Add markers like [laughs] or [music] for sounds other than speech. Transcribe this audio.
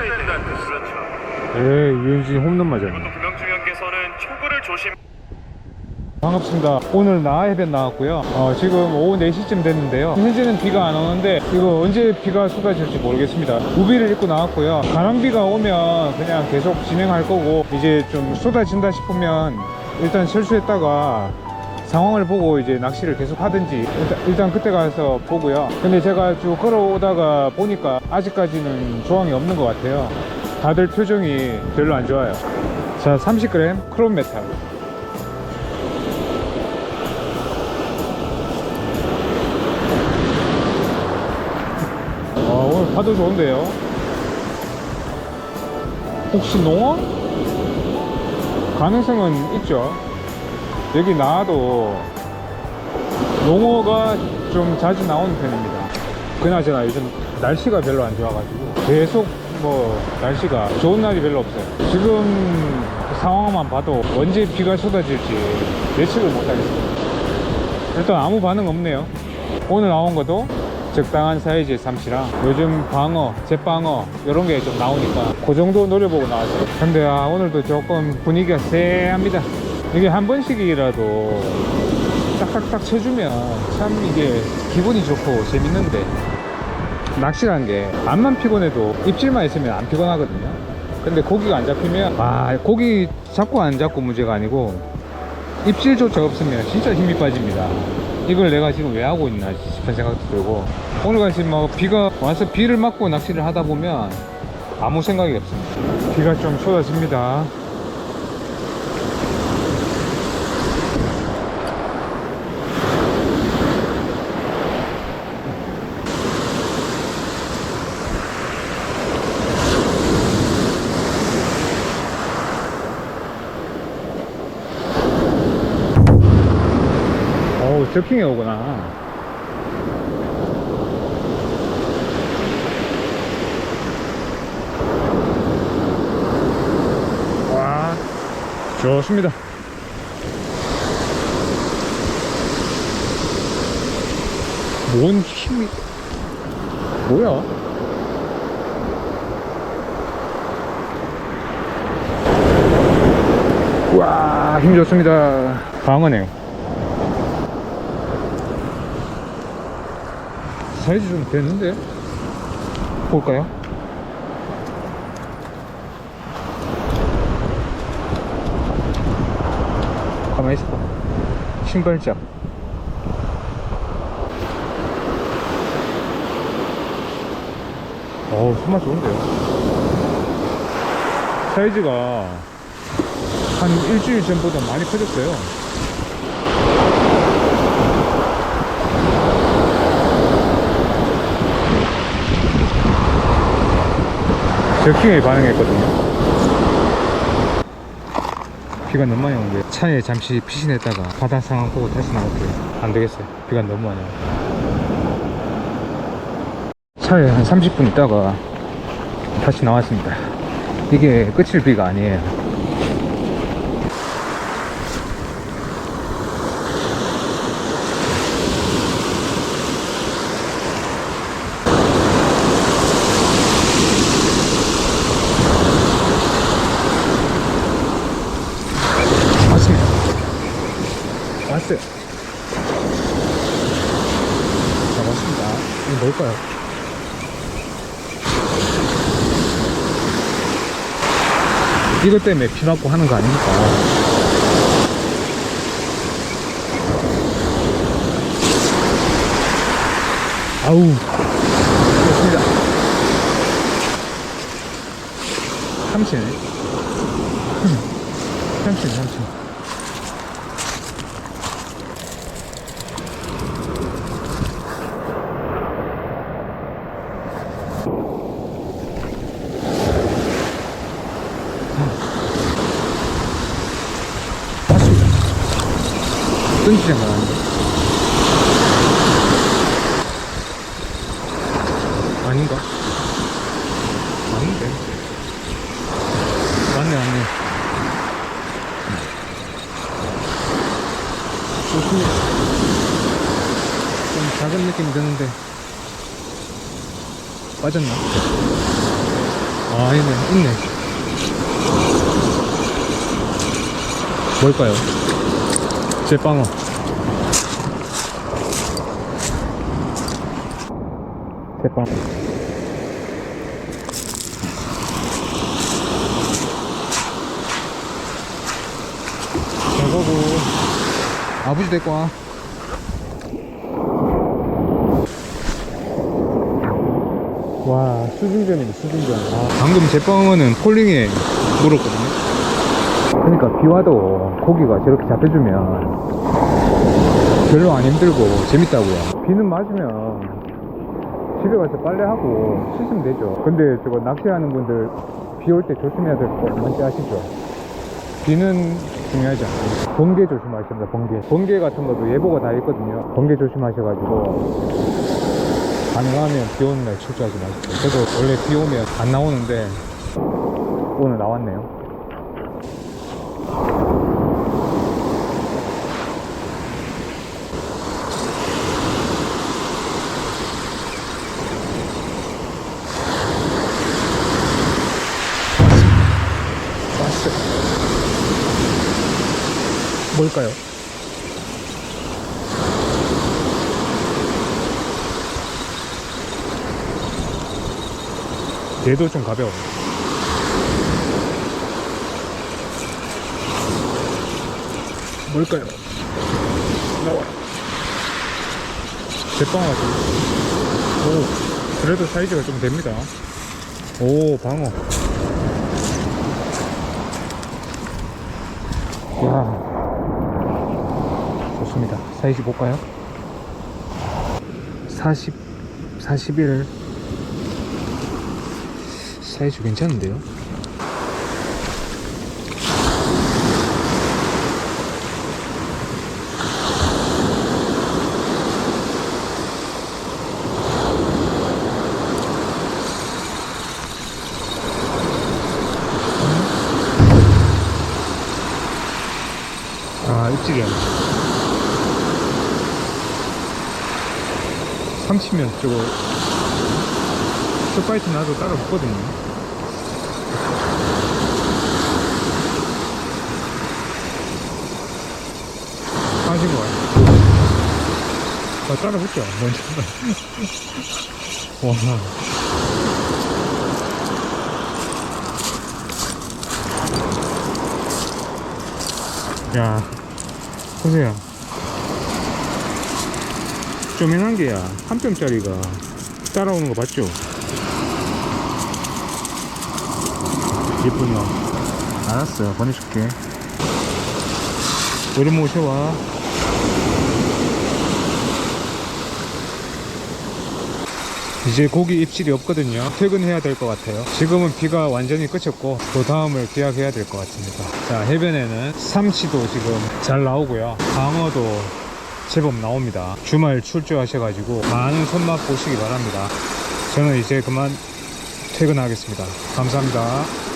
쳐야 된다는 뜻. 그렇죠. 예, 유현진이 홈런 맞아요. 또 김영중형께서는 초구를 조심. 반갑습니다. 오늘 나해변 나왔고요. 어, 지금 오후 4시쯤 됐는데요. 현재는 비가 안 오는데 이거 언제 비가 쏟아질지 모르겠습니다. 우비를 입고 나왔고요. 가랑비가 오면 그냥 계속 진행할 거고 이제 좀 쏟아진다 싶으면 일단 철수했다가 상황을 보고 이제 낚시를 계속 하든지 일단, 일단 그때 가서 보고요. 근데 제가 쭉 걸어오다가 보니까 아직까지는 조항이 없는 것 같아요. 다들 표정이 별로 안 좋아요. 자, 30g 크롬 메탈. 아, 오늘 파도 좋은데요? 혹시 농어? 가능성은 있죠. 여기 나와도 농어가 좀 자주 나오는 편입니다. 그나저나 요즘 날씨가 별로 안 좋아가지고 계속 뭐 날씨가 좋은 날이 별로 없어요. 지금 상황만 봐도 언제 비가 쏟아질지 예측을 못하겠습니다. 일단 아무 반응 없네요. 오늘 나온 것도 적당한 사이즈의 삼치랑 요즘 방어, 제방어 이런 게 좀 나오니까 그 정도 노려보고 나왔어요. 근데 아, 오늘도 조금 분위기가 쎄합니다. 이게 한 번씩이라도 딱딱딱 쳐주면 참 이게 기분이 좋고 재밌는데 낚시라는 게 안만 피곤해도 입질만 있으면 안 피곤하거든요. 근데 고기가 안 잡히면 아 고기 잡고 안 잡고 문제가 아니고 입질조차 없으면 진짜 힘이 빠집니다. 이걸 내가 지금 왜 하고 있나 싶은 생각도 들고 오늘 같이 뭐 비가 와서 비를 맞고 낚시를 하다 보면 아무 생각이 없습니다. 비가 좀 쏟아집니다. 저킹에 오구나. 와, 좋습니다. 뭔 힘이, 뭐야? 와, 힘 좋습니다. 방어네요. 사이즈 좀 됐는데? 볼까요? 가만히 있어봐. 신발장. 어우, 손맛 좋은데요? 사이즈가 한 일주일 전보다 많이 커졌어요. 저킹에 반응했거든요. 비가 너무 많이 오는데 차에 잠시 피신했다가 바다 상황 보고 다시 나갈게요. 안 되겠어요. 비가 너무 많이 와요. 차에 한 30분 있다가 다시 나왔습니다. 이게 끝일 비가 아니에요. 자, 왔습니다. 이거 뭘까요? 이것 때문에 비 맞고 하는 거 아닙니까? 아우, 좋습니다. 삼치네. 삼촌, 삼촌. 던지지 않았는데. 아닌가? 아닌데. 맞네, 맞네. 좋습니다. 좀 작은 느낌이 드는데 빠졌나? 아, 있네, 있네. 뭘까요? 제빵어. 제빵. 잘 가고. 아버지 데리고 와. 와 수중전이네 수중전 아, 방금 제빵어는 폴링에 물었거든요 그러니까 비 와도 고기가 저렇게 잡혀주면 별로 안 힘들고 재밌다고요 비는 맞으면 집에 가서 빨래하고 씻으면 되죠 근데 저거 낚시하는 분들 비 올 때 조심해야 될 거 뭔지 아시죠? 비는 중요하지 않아요 번개 조심하셔야 됩니다 번개 번개 같은 것도 예보가 다 있거든요 번개 조심하셔가지고 가능하면 비 오는 날 출조하지 마십시오. 저도 원래 비 오면 안 나오는데 오늘 나왔네요. 뭘까요? 얘도 좀 가벼워. 뭘까요? 나와. 제빵하고. 오, 그래도 사이즈가 좀 됩니다. 오, 방어. 야 좋습니다. 사이즈 볼까요? 40, 41. 사이즈 괜찮은데요? 아, 입질이 야. 30면 저거 쇼파이트 나도 따라 붙거든요. 빠진 거야. 아, 따라 붙죠. [laughs] 와. 야, 보세요. 쪼맨한 게야. 한 뼘짜리가 따라오는 거 봤죠? 예쁜 놈. 알았어. 보내줄게. 얼른 모셔와. 이제 고기 입질이 없거든요. 퇴근해야 될 것 같아요. 지금은 비가 완전히 그쳤고, 또 다음을 기약해야 될 것 같습니다. 자, 해변에는 삼치도 지금 잘 나오고요. 방어도 제법 나옵니다. 주말 출조하셔가지고 많은 손맛 보시기 바랍니다. 저는 이제 그만 퇴근하겠습니다. 감사합니다.